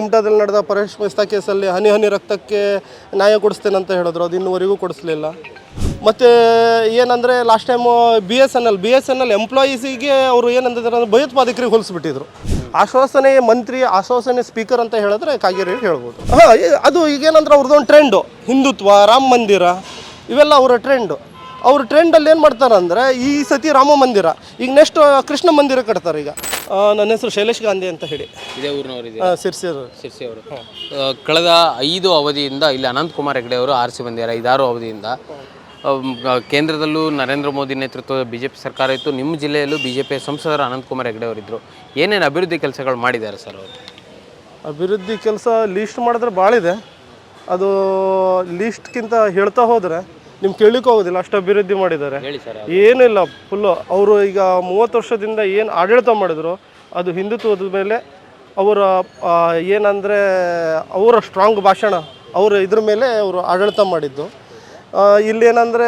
ಕುಮಟಾದಲ್ಲಿ ನಡೆದ ಪರೇಶ್ ಮೆಸ್ತಾ ಕೇಸಲ್ಲಿ ಹನಿ ಹನಿ ರಕ್ತಕ್ಕೆ ನ್ಯಾಯ ಕೊಡಿಸ್ತೇನೆ ಅಂತ ಹೇಳಿದ್ರು. ಅದು ಇನ್ನುವರೆಗೂ ಕೊಡಿಸ್ಲಿಲ್ಲ. ಮತ್ತು ಏನಂದರೆ last time B S N L B S N L ಎಂಪ್ಲಾಯೀಸಿಗೆ ಅವರು ಏನಂದಿದ್ದಾರೆ ಅಂದರೆ ಭಯೋತ್ಪಾದಕರಿಗೆ ಹೋಲಿಸ್ಬಿಟ್ಟಿದ್ರು. ಆಶ್ವಾಸನೆ ಮಂತ್ರಿ, ಆಶ್ವಾಸನೆ ಸ್ಪೀಕರ್ ಅಂತ ಹೇಳಿದ್ರೆ ಕಾಗೇರಿ ಹೇಳ್ಬೋದು. ಹಾಂ, ಅದು ಈಗೇನಂದ್ರೆ ಅವ್ರದ್ದೊಂದು ಟ್ರೆಂಡು ಹಿಂದುತ್ವ, ರಾಮ ಮಂದಿರ, ಇವೆಲ್ಲ ಅವರ ಟ್ರೆಂಡು ಅವ್ರ ಟ್ರೆಂಡಲ್ಲಿ ಏನು ಮಾಡ್ತಾರೆ ಅಂದರೆ ಈ ಸತಿ ರಾಮ ಮಂದಿರ ಈಗ ನೆಕ್ಸ್ಟ್ ಕೃಷ್ಣ ಮಂದಿರ ಕಟ್ತಾರೆ ಈಗ. ನನ್ನ ಹೆಸರು ಶೈಲೇಶ್ ಗಾಂಧಿ ಅಂತ ಹೇಳಿ. ಇದೇ ಊರಿನವರಿದೆ ಶಿರ್ಸಿ ಸಿರ್ಸಿರು ಶಿರ್ಸಿ ಅವರು. ಕಳೆದ ಐದು ಅವಧಿಯಿಂದ ಇಲ್ಲಿ ಅನಂತ್ ಕುಮಾರ್ ಹೆಗಡೆ ಅವರು ಆರಿಸಿ ಬಂದಿದ್ದಾರೆ ಐದಾರು ಅವಧಿಯಿಂದ ಕೇಂದ್ರದಲ್ಲೂ ನರೇಂದ್ರ ಮೋದಿ ನೇತೃತ್ವದ ಬಿ ಜೆ ಪಿ ಸರ್ಕಾರ ಇತ್ತು. ನಿಮ್ಮ ಜಿಲ್ಲೆಯಲ್ಲೂ ಬಿ ಜೆ ಪಿ ಸಂಸದರು ಅನಂತ್ ಕುಮಾರ್ ಹೆಗಡೆ ಅವರಿದ್ದರು ಏನೇನು ಅಭಿವೃದ್ಧಿ ಕೆಲಸಗಳು ಮಾಡಿದ್ದಾರೆ ಸರ್ ಅವರು? ಅಭಿವೃದ್ಧಿ ಕೆಲಸ ಲೀಸ್ಟ್ ಮಾಡಿದ್ರೆ ಭಾಳ ಇದೆ ಅದು ಲೀಸ್ಟ್ಗಿಂತ ಹೇಳ್ತಾ ಹೋದರೆ ನಿಮ್ಗೆ ಕೇಳಲಿಕ್ಕೆ ಹೋಗೋದಿಲ್ಲ ಅಷ್ಟು ಅಭಿವೃದ್ಧಿ ಮಾಡಿದ್ದಾರೆ. ಹೇಳಿ ಸರ್ ಏನಿಲ್ಲ ಫುಲ್ಲು ಅವರು ಈಗ ಮೂವತ್ತು ವರ್ಷದಿಂದ ಏನು ಆಡಳಿತ ಮಾಡಿದ್ರು ಅದು ಹಿಂದುತ್ವದ ಮೇಲೆ ಅವರ ಏನಂದರೆ ಅವರ ಸ್ಟ್ರಾಂಗ್ ಭಾಷಣ ಅವರ ಇದ್ರ ಮೇಲೆ ಅವರು ಆಡಳಿತ ಮಾಡಿದ್ದು. ಇಲ್ಲೇನಂದರೆ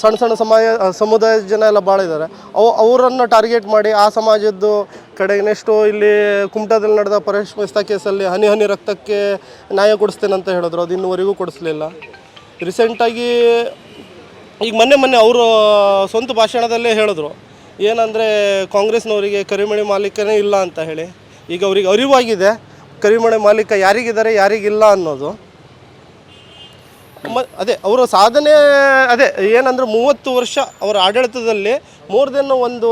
ಸಣ್ಣ ಸಣ್ಣ ಸಮಾಜ ಸಮುದಾಯದ ಜನ ಎಲ್ಲ ಭಾಳ ಇದ್ದಾರೆ. ಅವು ಅವರನ್ನು ಟಾರ್ಗೆಟ್ ಮಾಡಿ ಆ ಸಮಾಜದ್ದು ಕಡೆಗೆ ನೆಕ್ಸ್ಟು ಇಲ್ಲಿ ಕುಮಟಾದಲ್ಲಿ ನಡೆದ ಪರೇಶ್ ಮೆಸ್ತಾ ಕೇಸಲ್ಲಿ ಹನಿ ಹನಿ ರಕ್ತಕ್ಕೆ ನ್ಯಾಯ ಕೊಡಿಸ್ತೇನೆ ಅಂತ ಹೇಳಿದ್ರು ಅದು ಇನ್ನುವರೆಗೂ ಕೊಡಿಸ್ಲಿಲ್ಲ. ರೀಸೆಂಟಾಗಿ ಈಗ ಮೊನ್ನೆ ಮೊನ್ನೆ ಅವರು ಸ್ವಂತ ಭಾಷಣದಲ್ಲೇ ಹೇಳಿದ್ರು, ಏನಂದರೆ ಕಾಂಗ್ರೆಸ್ನವರಿಗೆ ಕರಿಮಣಿ ಮಾಲೀಕನೇ ಇಲ್ಲ ಅಂತ ಹೇಳಿ. ಈಗ ಅವ್ರಿಗೆ ಅರಿವಾಗಿದೆ, ಕರಿಮಣಿ ಮಾಲೀಕ ಯಾರಿಗಿದ್ದಾರೆ, ಯಾರಿಗಿಲ್ಲ ಅನ್ನೋದು. ಮ, ಅದೇ, ಅವರ ಸಾಧನೆ, ಅದೇ, ಏನಂದರೆ ಮೂವತ್ತು ವರ್ಷ ಅವರ ಆಡಳಿತದಲ್ಲಿ, ಮೋರ್ ದೆನ್ ಒಂದು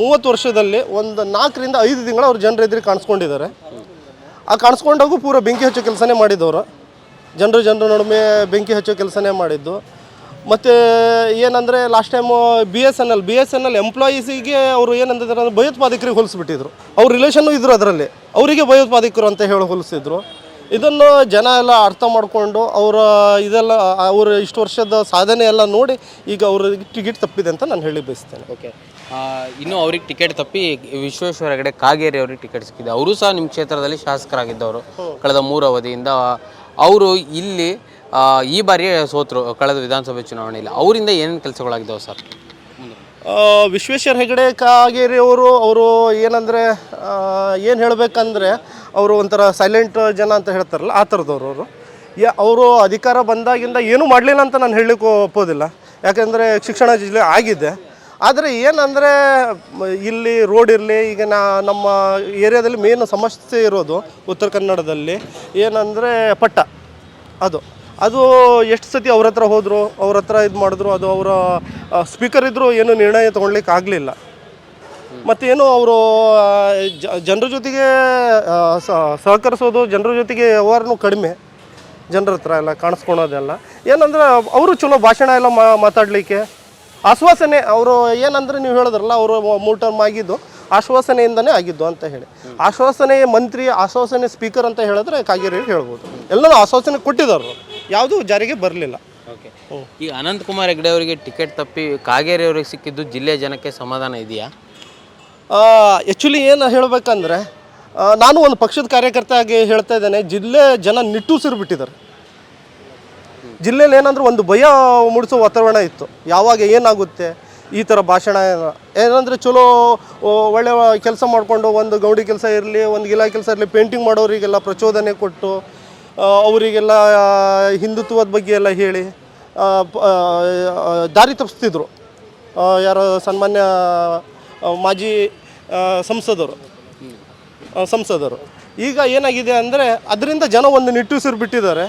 ಮೂವತ್ತು ವರ್ಷದಲ್ಲಿ ಒಂದು ನಾಲ್ಕರಿಂದ ಐದು ತಿಂಗಳು ಅವ್ರ ಜನರ ಎದುರು ಕಾಣಿಸ್ಕೊಂಡಿದ್ದಾರೆ. ಆ ಕಾಣಿಸ್ಕೊಂಡಾಗೂ ಪೂರ ಬೆಂಕಿ ಹಚ್ಚೋ ಕೆಲಸನೇ ಮಾಡಿದವರು. ಜನರು ಜನರ ನಡುವೆ ಬೆಂಕಿ ಹಚ್ಚೋ ಕೆಲಸನೇ ಮಾಡಿದ್ದು. ಮತ್ತು ಏನಂದರೆ last time B S N L B S N L ಎಂಪ್ಲಾಯೀಸಿಗೆ ಅವರು ಏನಂತಿದ್ದಾರೆ ಅಂದರೆ ಭಯೋತ್ಪಾದಕರಿಗೆ ಹೋಲಿಸ್ಬಿಟ್ಟಿದ್ರು. ಅವ್ರ ರಿಲೇಷನ್ನು ಇದ್ರು ಅದರಲ್ಲಿ. ಅವರಿಗೆ ಭಯೋತ್ಪಾದಕರು ಅಂತ ಹೇಳಿ ಹೋಲಿಸಿದ್ರು. ಇದನ್ನು ಜನ ಎಲ್ಲ ಅರ್ಥ ಮಾಡಿಕೊಂಡು ಅವರ ಇದೆಲ್ಲ ಅವರ ಇಷ್ಟು ವರ್ಷದ ಸಾಧನೆ ಎಲ್ಲ ನೋಡಿ ಈಗ ಅವ್ರಿಗೆ ಟಿಕೆಟ್ ತಪ್ಪಿದೆ ಅಂತ ನಾನು ಹೇಳಿ ಬಯಸ್ತೇನೆ. ಓಕೆ. ಇನ್ನು ಅವ್ರಿಗೆ ಟಿಕೆಟ್ ತಪ್ಪಿ ವಿಶ್ವೇಶ್ವರ ಹೆಗಡೆ ಕಾಗೇರಿ ಅವ್ರಿಗೆ ಟಿಕೆಟ್ ಸಿಕ್ಕಿದೆ. ಅವರು ಸಹ ನಿಮ್ಮ ಕ್ಷೇತ್ರದಲ್ಲಿ ಶಾಸಕರಾಗಿದ್ದವರು. ಕಳೆದ ಮೂರು ಅವಧಿಯಿಂದ ಅವರು ಇಲ್ಲಿ ಈ ಬಾರಿ ಸೋತರು, ಕಳೆದ ವಿಧಾನಸಭೆ ಚುನಾವಣೆಯಲ್ಲಿ ಅವರಿಂದ ಏನೇನು ಕೆಲಸಗಳಾಗಿದ್ದಾವೆ ಸರ್? ವಿಶ್ವೇಶ್ವರ ಹೆಗಡೆ ಕಾಗೇರಿ ಅವರು ಅವರು ಏನಂದರೆ ಏನು ಹೇಳಬೇಕಂದ್ರೆ, ಅವರು ಒಂಥರ ಸೈಲೆಂಟ್ ಜನ ಅಂತ ಹೇಳ್ತಾರಲ್ಲ, ಆ ಥರದವ್ರು ಅವರು. ಅವರು ಅಧಿಕಾರ ಬಂದಾಗಿಂದ ಏನೂ ಮಾಡಲಿಲ್ಲ ಅಂತ ನಾನು ಹೇಳಲಿಕ್ಕೆ ಒಪ್ಪೋದಿಲ್ಲ. ಯಾಕಂದರೆ ಶಿಕ್ಷಣ ಜಿಲ್ಲೆ ಆಗಿದೆ. ಆದರೆ ಏನಂದರೆ, ಇಲ್ಲಿ ರೋಡ್ ಇರಲಿ, ಈಗ ನಾ ನಮ್ಮ ಏರಿಯಾದಲ್ಲಿ ಮೇನ್ ಸಮಸ್ಯೆ ಇರೋದು ಉತ್ತರ ಕನ್ನಡದಲ್ಲಿ ಏನಂದರೆ ಪಟ್ಟ, ಅದು. ಅದು ಎಷ್ಟು ಸತಿ ಅವ್ರ ಹತ್ರ ಹೋದರು, ಅವ್ರ ಹತ್ರ ಇದು ಮಾಡಿದ್ರು, ಅದು ಅವರ ಸ್ಪೀಕರ್ ಇದ್ದರೂ ಏನು ನಿರ್ಣಯ ತೊಗೊಳ್ಲಿಕ್ಕೆ ಆಗಲಿಲ್ಲ. ಮತ್ತೇನು ಅವರು ಜನರ ಜೊತೆಗೆ ಸಹಕರಿಸೋದು, ಜನರ ಜೊತೆಗೆ ವ್ಯವಹಾರನು ಕಡಿಮೆ. ಜನರ ಹತ್ರ ಎಲ್ಲ ಕಾಣಿಸ್ಕೊಳೋದೆಲ್ಲ. ಏನಂದ್ರೆ, ಅವರು ಚಲೋ ಭಾಷಣ ಎಲ್ಲ ಮಾತಾಡಲಿಕ್ಕೆ. ಆಶ್ವಾಸನೆ ಅವರು ಏನಂದ್ರೆ ನೀವು ಹೇಳಿದ್ರಲ್ಲ ಅವರು ಮೂರು ಟರ್ಮ್ ಆಗಿದ್ದು ಆಶ್ವಾಸನೆಯಿಂದನೇ ಆಗಿದ್ದು ಅಂತ ಹೇಳಿ. ಆಶ್ವಾಸನೆ ಮಂತ್ರಿ ಆಶ್ವಾಸನೆ ಸ್ಪೀಕರ್ ಅಂತ ಹೇಳಿದ್ರೆ ಕಾಗೇರಿ ಹೇಳ್ಬೋದು. ಎಲ್ಲರೂ ಆಶ್ವಾಸನೆ ಕೊಟ್ಟಿದ್ದಾರೆ. ಯಾವುದೂ ಜಾರಿಗೆ ಬರಲಿಲ್ಲ. ಓಕೆ. ಈಗ ಅನಂತ್ ಕುಮಾರ್ ಹೆಗ್ಡೆ ಅವರಿಗೆ ಟಿಕೆಟ್ ತಪ್ಪಿ ಕಾಗೇರಿ ಅವರಿಗೆ ಸಿಕ್ಕಿದ್ದು ಜಿಲ್ಲೆಯ ಜನಕ್ಕೆ ಸಮಾಧಾನ ಇದೆಯಾ? ಆ್ಯಕ್ಚುಲಿ ಏನು ಹೇಳಬೇಕಂದ್ರೆ ನಾನು ಒಂದು ಪಕ್ಷದ ಕಾರ್ಯಕರ್ತ ಆಗಿ ಹೇಳ್ತಾ ಇದ್ದೇನೆ ಜಿಲ್ಲೆ ಜನ ನಿಟ್ಟುಸಿರು ಬಿಟ್ಟಿದ್ದಾರೆ. ಜಿಲ್ಲೆಯಲ್ಲಿ ಏನಂದ್ರೆ ಒಂದು ಭಯ ಮೂಡಿಸೋ ವಾತಾವರಣ ಇತ್ತು. ಯಾವಾಗ ಏನಾಗುತ್ತೆ ಈ ಥರ ಭಾಷಣ ಏನಂದರೆ ಚಲೋ ಒಳ್ಳೆಯ ಒಳ್ಳೆ ಕೆಲಸ ಮಾಡಿಕೊಂಡು ಒಂದು ಗೌಡಿ ಕೆಲಸ ಇರಲಿ, ಒಂದು ಗಿಲಾ ಕೆಲಸ ಇರಲಿ ಪೇಂಟಿಂಗ್ ಮಾಡೋರಿಗೆಲ್ಲ ಪ್ರಚೋದನೆ ಕೊಟ್ಟು ಅವರಿಗೆಲ್ಲ ಹಿಂದುತ್ವದ ಬಗ್ಗೆ ಎಲ್ಲ ಹೇಳಿ ದಾರಿ ತಪ್ಪಿಸ್ತಿದ್ರು ಯಾರೋ ಸನ್ಮಾನ್ಯ ಮಾಜಿ ಸಂಸದರು. ಸಂಸದರು. ಈಗ ಏನಾಗಿದೆ ಅಂದರೆ, ಅದರಿಂದ ಜನ ಒಂದು ನಿಟ್ಟುಸಿರು ಬಿಟ್ಟಿದ್ದಾರೆ.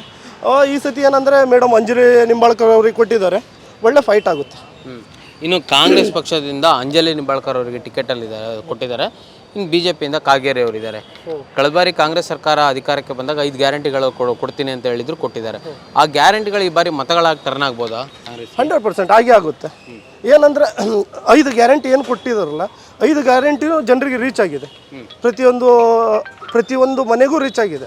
ಈ ಸತಿ ಏನಂದರೆ ಮೇಡಮ್ ಅಂಜಲಿ ನಿಂಬಾಳ್ಕರ್ ಅವ್ರಿಗೆ ಕೊಟ್ಟಿದ್ದಾರೆ. ಒಳ್ಳೆ ಫೈಟ್ ಆಗುತ್ತೆ. ಇನ್ನು ಕಾಂಗ್ರೆಸ್ ಪಕ್ಷದಿಂದ ಅಂಜಲಿ ನಿಂಬಾಳ್ಕರ್ ಅವರಿಗೆ ಟಿಕೆಟ್ ಅಲ್ಲಿ ಕೊಟ್ಟಿದ್ದಾರೆ. ಇನ್ನು ಬಿಜೆಪಿಯಿಂದ ಕಾಗೇರಿ ಅವರಿದ್ದಾರೆ. ಕಳೆದ ಬಾರಿ ಕಾಂಗ್ರೆಸ್ ಸರ್ಕಾರ ಅಧಿಕಾರಕ್ಕೆ ಬಂದಾಗ ಐದು ಗ್ಯಾರಂಟಿಗಳು ಕೊಡು- ಕೊಡ್ತೀನಿ ಅಂತ ಹೇಳಿದ್ರು ಕೊಟ್ಟಿದ್ದಾರೆ. ಆ ಗ್ಯಾರಂಟಿಗಳು ಈ ಬಾರಿ ಮತಗಳಾಗಿ ಟರ್ನ್ ಆಗ್ಬೋದಾ? ಹಂಡ್ರೆಡ್ ಪರ್ಸೆಂಟ್ ಆಗೇ ಆಗುತ್ತೆ. ಏನಂದ್ರೆ ಐದು ಗ್ಯಾರಂಟಿ ಏನು ಕೊಟ್ಟಿದಾರಲ್ಲ ಐದು ಗ್ಯಾರಂಟಿನೂ ಜನರಿಗೆ ರೀಚ್ ಆಗಿದೆ. ಪ್ರತಿಯೊಂದು ಪ್ರತಿಯೊಂದು ಮನೆಗೂ ರೀಚ್ ಆಗಿದೆ.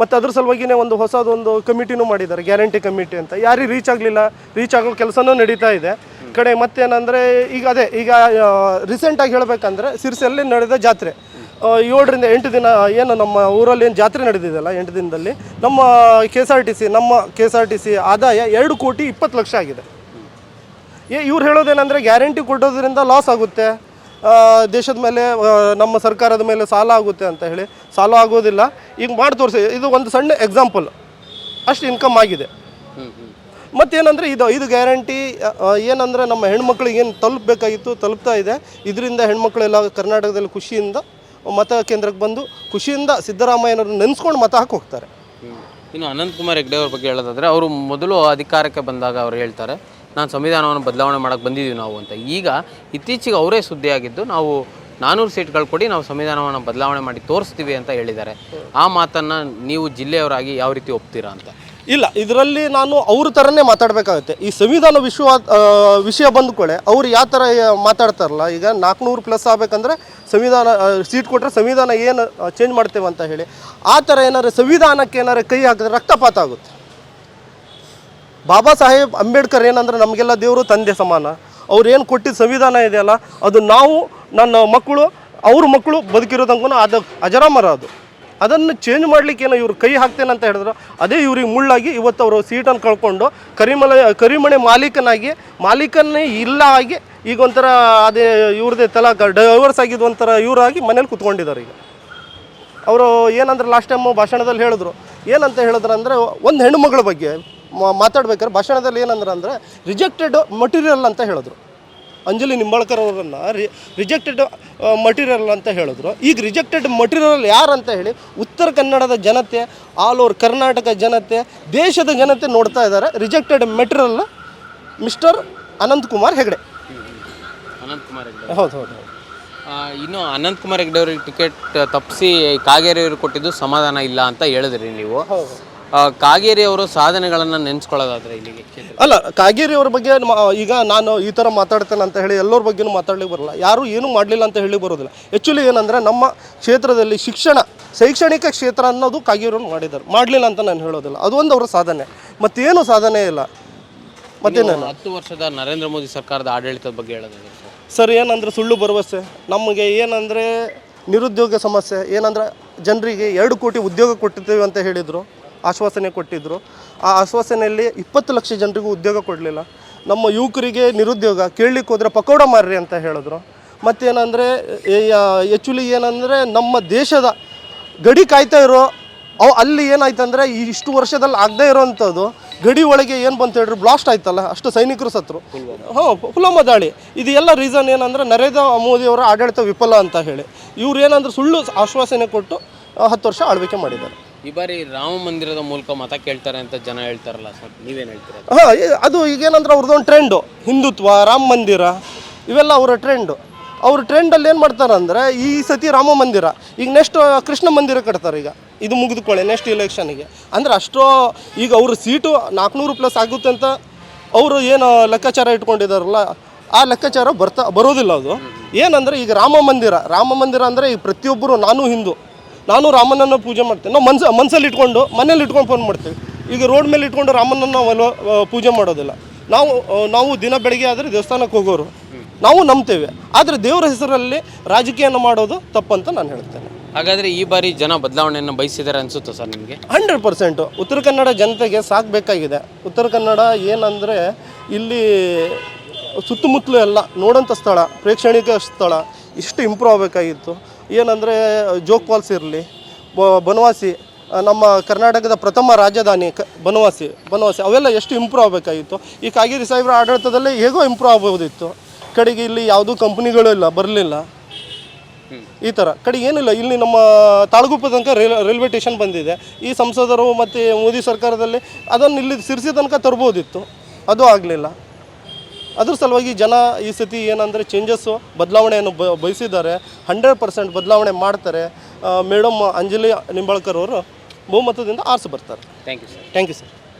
ಮತ್ತು ಅದ್ರ ಸಲುವಾಗಿನೇ ಒಂದು ಹೊಸದೊಂದು ಕಮಿಟಿನೂ ಮಾಡಿದ್ದಾರೆ, ಗ್ಯಾರಂಟಿ ಕಮಿಟಿ ಅಂತ. ಯಾರಿಗೆ ರೀಚ್ ಆಗಲಿಲ್ಲ ರೀಚ್ ಆಗೋ ಕೆಲಸನೂ ನಡೀತಾ ಇದೆ. ಕಡೆ ಮತ್ತೇನಂದರೆ ಈಗ ಅದೇ, ಈಗ ರೀಸೆಂಟಾಗಿ ಹೇಳಬೇಕಂದ್ರೆ ಸಿರ್ಸಲ್ಲಿ ನಡೆದ ಜಾತ್ರೆ. ಏಳರಿಂದ ಎಂಟು ದಿನ ಏನು ನಮ್ಮ ಊರಲ್ಲಿ ಏನು ಜಾತ್ರೆ ನಡೆದಿದೆಯಲ್ಲ, ಎಂಟು ದಿನದಲ್ಲಿ, ನಮ್ಮ K S R T C ನಮ್ಮ K S R T C ಆದಾಯ ಎರಡು ಕೋಟಿ ಇಪ್ಪತ್ತು ಲಕ್ಷ ಆಗಿದೆ. ಏ, ಇವ್ರು ಹೇಳೋದೇನಂದರೆ ಗ್ಯಾರಂಟಿ ಕೊಡೋದ್ರಿಂದ ಲಾಸ್ ಆಗುತ್ತೆ. ದೇಶದ ಮೇಲೆ ನಮ್ಮ ಸರ್ಕಾರದ ಮೇಲೆ ಸಾಲ ಆಗುತ್ತೆ ಅಂತ ಹೇಳಿ ಸಾಲ ಆಗೋದಿಲ್ಲ. ಈಗ ಮಾಡಿ ತೋರಿಸಿ, ಇದು ಒಂದು ಸಣ್ಣ ಎಕ್ಸಾಂಪಲ್ ಅಷ್ಟು ಇನ್ಕಮ್ ಆಗಿದೆ. ಮತ್ತೇನಂದರೆ ಇದು ಇದು ಗ್ಯಾರಂಟಿ ಏನಂದರೆ ನಮ್ಮ ಹೆಣ್ಮಕ್ಳಿಗೆ ಏನು ತಲುಪಬೇಕಾಗಿತ್ತು, ತಲುಪ್ತಾ ಇದೆ. ಇದರಿಂದ ಹೆಣ್ಮಕ್ಳೆಲ್ಲ ಕರ್ನಾಟಕದಲ್ಲಿ ಖುಷಿಯಿಂದ, ಮತ ಕೇಂದ್ರಕ್ಕೆ ಬಂದು ಖುಷಿಯಿಂದ ಸಿದ್ದರಾಮಯ್ಯನವ್ರನ್ನ ನೆನೆಸ್ಕೊಂಡು ಮತ ಹಾಕಿ ಹೋಗ್ತಾರೆ. ಇನ್ನು ಅನಂತಕುಮಾರ್ ಹೆಗ್ಡೆ ಅವ್ರ ಬಗ್ಗೆ ಹೇಳೋದಾದರೆ, ಅವರು ಮೊದಲು ಅಧಿಕಾರಕ್ಕೆ ಬಂದಾಗ ಅವ್ರು ಹೇಳ್ತಾರೆ ನಾನು ಸಂವಿಧಾನವನ್ನು ಬದಲಾವಣೆ ಮಾಡೋಕ್ಕೆ ಬಂದಿದ್ದೀವಿ ನಾವು ಅಂತ. ಈಗ ಇತ್ತೀಚೆಗೆ ಅವರೇ ಸುದ್ದಿಯಾಗಿದ್ದು ನಾವು ನಾನ್ನೂರು ಸೀಟ್ಗಳು ಕೊಡಿ ನಾವು ಸಂವಿಧಾನವನ್ನು ಬದಲಾವಣೆ ಮಾಡಿ ತೋರಿಸ್ತೀವಿ ಅಂತ ಹೇಳಿದ್ದಾರೆ. ಆ ಮಾತನ್ನು ನೀವು ಜಿಲ್ಲೆಯವರಾಗಿ ಯಾವ ರೀತಿ ಒಪ್ತೀರಾ ಅಂತ? ಇಲ್ಲ, ಇದರಲ್ಲಿ ನಾನು ಅವ್ರ ಥರನೇ ಮಾತಾಡಬೇಕಾಗುತ್ತೆ. ಈ ಸಂವಿಧಾನ ವಿಶ್ವ ವಿಷಯ ಬಂದ್ಕೊಳ್ಳೆ ಅವ್ರು ಯಾವ ಥರ ಮಾತಾಡ್ತಾರಲ್ಲ, ಈಗ ನಾಲ್ಕುನೂರು ಪ್ಲಸ್ ಆಗಬೇಕಂದ್ರೆ ಸಂವಿಧಾನ ಸೀಟ್ ಕೊಟ್ಟರೆ ಸಂವಿಧಾನ ಏನು ಚೇಂಜ್ ಮಾಡ್ತೇವೆ ಅಂತ ಹೇಳಿ, ಆ ಥರ ಏನಾರು ಸಂವಿಧಾನಕ್ಕೆ ಏನಾರು ಕೈ ಹಾಕಿದ್ರೆ ರಕ್ತಪಾತ ಆಗುತ್ತೆ. ಬಾಬಾ ಸಾಹೇಬ್ ಅಂಬೇಡ್ಕರ್ ಏನಂದ್ರೆ ನಮಗೆಲ್ಲ ದೇವರು ತಂದೆ ಸಮಾನ. ಅವ್ರು ಏನು ಕೊಟ್ಟಿದ್ದ ಸಂವಿಧಾನ ಇದೆಯಲ್ಲ, ಅದು ನಾವು ನನ್ನ ಮಕ್ಕಳು, ಅವ್ರ ಮಕ್ಕಳು ಬದುಕಿರೋದಂಗೂ ಅದು ಅಜರಾಮರ ಅದು. ಅದನ್ನು ಚೇಂಜ್ ಮಾಡ್ಲಿಕ್ಕೆ ಏನೋ ಇವ್ರು ಕೈ ಹಾಕ್ತೇನೆ ಅಂತ ಹೇಳಿದ್ರು. ಅದೇ ಇವ್ರಿಗೆ ಮುಳ್ಳಾಗಿ ಇವತ್ತು ಅವರು ಸೀಟನ್ನು ಕಳ್ಕೊಂಡು ಕರಿಮಲೆ, ಕರಿಮಣೆ ಮಾಲೀಕನಾಗಿ, ಮಾಲೀಕನೇ ಇಲ್ಲ ಆಗಿ ಈಗ ಒಂಥರ ಅದೇ ಇವ್ರದ್ದೇ ತಲಾ ಡೈವರ್ಸ್ ಆಗಿದ್ದು ಒಂಥರ ಇವರಾಗಿ ಮನೇಲಿ ಕುತ್ಕೊಂಡಿದ್ದಾರೆ ಈಗ. ಅವರು ಏನಂದ್ರೆ ಲಾಸ್ಟ್ ಟೈಮು ಭಾಷಣದಲ್ಲಿ ಹೇಳಿದ್ರು. ಏನಂತ ಹೇಳಿದ್ರು ಅಂದರೆ ಒಂದು ಹೆಣ್ಣುಮಗಳ ಬಗ್ಗೆ. ಮಾತಾಡ್ಬೇಕಾದ್ರೆ ಭಾಷಣದಲ್ಲಿ ಏನಂದ್ರೆ ಅಂದರೆ ರಿಜೆಕ್ಟೆಡ್ ಮಟೀರಿಯಲ್ ಅಂತ ಹೇಳಿದ್ರು. ಅಂಜಲಿ ನಿಂಬಾಳ್ಕರ್ ಅವರನ್ನು ರಿ ರಿಜೆಕ್ಟೆಡ್ ಮಟೀರಿಯಲ್ ಅಂತ ಹೇಳಿದ್ರು. ಈಗ ರಿಜೆಕ್ಟೆಡ್ ಮಟೀರಿಯಲ್ ಯಾರು ಅಂತ ಹೇಳಿ ಉತ್ತರ ಕನ್ನಡದ ಜನತೆ ಆಲ್ ಓವರ್ ಕರ್ನಾಟಕ ಜನತೆ ದೇಶದ ಜನತೆ ನೋಡ್ತಾ ಇದ್ದಾರೆ. Rejected material mister Anant Kumar Hegde. Anant Kumar Hegde. ಹೌದು ಹೌದು ಹೌದು. ಇನ್ನು ಅನಂತ್ ಕುಮಾರ್ ಹೆಗ್ಡೆ ಅವ್ರಿಗೆ ಟಿಕೆಟ್ ತಪ್ಪಿಸಿ ಕಾಗೇರಿಯವರು ಕೊಟ್ಟಿದ್ದು ಸಮಾಧಾನ ಇಲ್ಲ ಅಂತ ಹೇಳಿದ್ರಿ ನೀವು. ಹೌದು. ಕಾಗೇರಿ ಅವರು ಸಾಧನೆಗಳನ್ನು ನೆನೆಸ್ಕೊಳ್ಳೋದಾದ್ರೆ ಇಲ್ಲಿಗೆ ಅಲ್ಲ ಕಾಗೇರಿ ಅವ್ರ ಬಗ್ಗೆ ಈಗ ನಾನು ಈ ಥರ ಮಾತಾಡ್ತೇನೆ ಅಂತ ಹೇಳಿ ಎಲ್ಲರ ಬಗ್ಗೆನೂ ಮಾತಾಡ್ಲಿಕ್ಕೆ ಬರಲ್ಲ. ಯಾರು ಏನೂ ಮಾಡಲಿಲ್ಲ ಅಂತ ಹೇಳಿ ಬರೋದಿಲ್ಲ ಆ್ಯಕ್ಚುಲಿ ಏನಂದರೆ ನಮ್ಮ ಕ್ಷೇತ್ರದಲ್ಲಿ ಶಿಕ್ಷಣ ಶೈಕ್ಷಣಿಕ ಕ್ಷೇತ್ರ ಅನ್ನೋದು ಕಾಗೇರಿಯವ್ರು ಮಾಡಿದ್ದಾರೆ. ಮಾಡಲಿಲ್ಲ ಅಂತ ನಾನು ಹೇಳೋದಿಲ್ಲ. ಅದು ಒಂದು ಅವರ ಸಾಧನೆ. ಮತ್ತೇನು ಸಾಧನೆ ಇಲ್ಲ. ಮತ್ತೇನು ಹತ್ತು ವರ್ಷದ ನರೇಂದ್ರ ಮೋದಿ ಸರ್ಕಾರದ ಆಡಳಿತದ ಬಗ್ಗೆ ಹೇಳೋದಿಲ್ಲ ಸರ್. ಸರ್ ಏನಂದ್ರೆ ಸುಳ್ಳು ಭರವಸೆ. ನಮಗೆ ಏನಂದರೆ ನಿರುದ್ಯೋಗ ಸಮಸ್ಯೆ. ಏನಂದ್ರೆ ಜನರಿಗೆ ಎರಡು ಕೋಟಿ ಉದ್ಯೋಗ ಕೊಟ್ಟಿದ್ದೇವೆ ಅಂತ ಹೇಳಿದರು. ಆಶ್ವಾಸನೆ ಕೊಟ್ಟಿದ್ದರು ಆ ಆಶ್ವಾಸನೆಯಲ್ಲಿ ಇಪ್ಪತ್ತು ಲಕ್ಷ ಜನರಿಗೂ ಉದ್ಯೋಗ ಕೊಡಲಿಲ್ಲ. ನಮ್ಮ ಯುವಕರಿಗೆ ನಿರುದ್ಯೋಗ, ಕೇಳಲಿಕ್ಕೆ ಹೋದರೆ ಪಕೋಡ ಮಾರ್ರಿ ಅಂತ ಹೇಳಿದ್ರು. ಮತ್ತೇನಂದರೆ ಆ್ಯಕ್ಚುಲಿ ಏನಂದರೆ, ನಮ್ಮ ದೇಶದ ಗಡಿ ಕಾಯ್ತಾ ಇರೋ, ಅವು ಅಲ್ಲಿ ಏನಾಯ್ತಂದ್ರೆ, ಈ ಇಷ್ಟು ವರ್ಷದಲ್ಲಿ ಆಗದೇ ಇರೋವಂಥದ್ದು ಗಡಿ ಒಳಗೆ ಏನು ಬಂತ ಹೇಳಿದ್ರು ಬ್ಲಾಸ್ಟ್ ಆಯ್ತಲ್ಲ, ಅಷ್ಟು ಸೈನಿಕರು ಸತ್ರು. ಹಾಂ ಪುಲ್ವಾಮಾ ದಾಳಿ. ಇದೆಲ್ಲ ರೀಸನ್ ಏನಂದ್ರೆ, ನರೇಂದ್ರ ಮೋದಿಯವರ ಆಡಳಿತ ವಿಫಲ ಅಂತ ಹೇಳಿ. ಇವ್ರು ಏನಂದ್ರೆ ಸುಳ್ಳು ಆಶ್ವಾಸನೆ ಕೊಟ್ಟು, ಹತ್ತು ವರ್ಷ ಆಳ್ವಿಕೆ ಮಾಡಿದ್ದಾರೆ. ಈ ಬಾರಿ ರಾಮ ಮಂದಿರದ ಮೂಲಕ ಮತ ಕೇಳ್ತಾರೆ ಅಂತ ಜನ ಹೇಳ್ತಾರಲ್ಲ ಸರ್ ನೀವೇನು ಹೇಳ್ತೀರಾ? ಹಾಂ ಅದು ಈಗೇನಂದ್ರೆ ಅವ್ರದ್ದೊಂದು ಟ್ರೆಂಡು ಹಿಂದುತ್ವ ರಾಮ ಮಂದಿರ ಇವೆಲ್ಲ ಅವರ ಟ್ರೆಂಡು ಅವ್ರ ಟ್ರೆಂಡಲ್ಲಿ ಏನು ಮಾಡ್ತಾರೆ ಅಂದರೆ ಈ ಸತಿ ರಾಮ ಮಂದಿರ ಈಗ ನೆಕ್ಸ್ಟ್ ಕೃಷ್ಣ ಮಂದಿರ ಕಟ್ತಾರೆ ಈಗ. ಇದು ಮುಗಿದುಕೊಳ್ಳಿ ನೆಕ್ಸ್ಟ್ ಇಲೆಕ್ಷನಿಗೆ ಅಂದರೆ ಅಷ್ಟೋ ಈಗ ಅವ್ರ ಸೀಟು ನಾಲ್ಕುನೂರು ಪ್ಲಸ್ ಆಗುತ್ತೆ ಅಂತ ಅವರು ಏನು ಲೆಕ್ಕಾಚಾರ ಇಟ್ಕೊಂಡಿದ್ದಾರಲ್ಲ ಆ ಲೆಕ್ಕಾಚಾರ ಬರ್ತಾ ಬರೋದಿಲ್ಲ ಅದು. ಏನಂದರೆ ಈಗ ರಾಮ ಮಂದಿರ ರಾಮ ಮಂದಿರ ಅಂದರೆ ಈಗ ಪ್ರತಿಯೊಬ್ಬರು ನಾನು ಹಿಂದೂ. ನಾನು ರಾಮನನ್ನು ಪೂಜೆ ಮಾಡ್ತೇನೆ. ನಾವು ಮನ್ಸ ಮನಸ್ಸಲ್ಲಿ ಇಟ್ಕೊಂಡು ಮನೇಲಿ ಇಟ್ಕೊಂಡು ಫೋನ್ ಮಾಡ್ತೇವೆ. ಈಗ ರೋಡ್ ಮೇಲೆ ಇಟ್ಕೊಂಡು ರಾಮನನ್ನು ನಾವು ಪೂಜೆ ಮಾಡೋದಿಲ್ಲ. ನಾವು ನಾವು ದಿನ ಬೆಳಗ್ಗೆ ಆದರೆ ದೇವಸ್ಥಾನಕ್ಕೆ ಹೋಗೋರು. ನಾವು ನಂಬ್ತೇವೆ. ಆದರೆ ದೇವರ ಹೆಸರಲ್ಲಿ ರಾಜಕೀಯನ ಮಾಡೋದು ತಪ್ಪಂತ ನಾನು ಹೇಳ್ತೇನೆ. ಹಾಗಾದರೆ ಈ ಬಾರಿ ಜನ ಬದಲಾವಣೆಯನ್ನು ಬಯಸಿದ್ದಾರೆ ಅನಿಸುತ್ತೆ ಸರ್ ನಿಮಗೆ? Hundred percent. ಉತ್ತರ ಕನ್ನಡ ಜನತೆಗೆ ಸಾಕಬೇಕಾಗಿದೆ ಉತ್ತರ ಕನ್ನಡ ಏನಂದರೆ ಇಲ್ಲಿ ಸುತ್ತಮುತ್ತಲು ಎಲ್ಲ ನೋಡೋಂಥ ಸ್ಥಳ ಪ್ರೇಕ್ಷಣೀಯ ಸ್ಥಳ ಇಷ್ಟು ಇಂಪ್ರೂವ್ ಆಗಬೇಕಾಗಿತ್ತು. ಏನಂದರೆ, ಜೋಗ್ ಫಾಲ್ಸ್ ಇರಲಿ ಬನವಾಸಿ ನಮ್ಮ ಕರ್ನಾಟಕದ ಪ್ರಥಮ ರಾಜಧಾನಿ ಕ, ಬನವಾಸಿ ಬನವಾಸಿ, ಅವೆಲ್ಲ ಎಷ್ಟು ಇಂಪ್ರೂವ್ ಆಗಬೇಕಾಗಿತ್ತು. ಈ ಕಾಗೇರಿ ಸಾಹೇಬ್ರ ಆಡಳಿತದಲ್ಲಿ ಹೇಗೋ ಇಂಪ್ರೂವ್ ಆಗ್ಬೋದಿತ್ತು ಕಡೆಗೆ ಇಲ್ಲಿ ಯಾವುದೂ ಕಂಪ್ನಿಗಳು ಇಲ್ಲ, ಬರಲಿಲ್ಲ. ಈ ಥರ ಕಡೆಗೆ ಏನಿಲ್ಲ, ಇಲ್ಲಿ ನಮ್ಮ ತಾಳಗುಪ್ಪ ತನಕ ರೈಲ್ ರೈಲ್ವೆ ಸ್ಟೇಷನ್ ಬಂದಿದೆ. ಈ ಸಂಸದರು ಮತ್ತು ಮೋದಿ ಸರ್ಕಾರದಲ್ಲಿ ಅದನ್ನು ಇಲ್ಲಿ ಸಿರಿಸಿ ತನಕ ತರ್ಬೋದಿತ್ತು. ಅದು ಆಗಲಿಲ್ಲ. ಅದ್ರ ಸಲುವಾಗಿ ಜನ ಈ ಸತಿ ಏನಂದರೆ ಚೇಂಜಸ್ಸು ಬದಲಾವಣೆಯನ್ನು ಬ ಬಯಸಿದ್ದಾರೆ. ಹಂಡ್ರೆಡ್ ಪರ್ಸೆಂಟ್ ಬದಲಾವಣೆ ಮಾಡ್ತಾರೆ. ಮೇಡಮ್ ಅಂಜಲಿ ನಿಂಬಾಳ್ಕರ್ ಅವರು ಬಹುಮತದಿಂದ ಆರಿಸಿ ಬರ್ತಾರೆ. Thank you sir thank you sir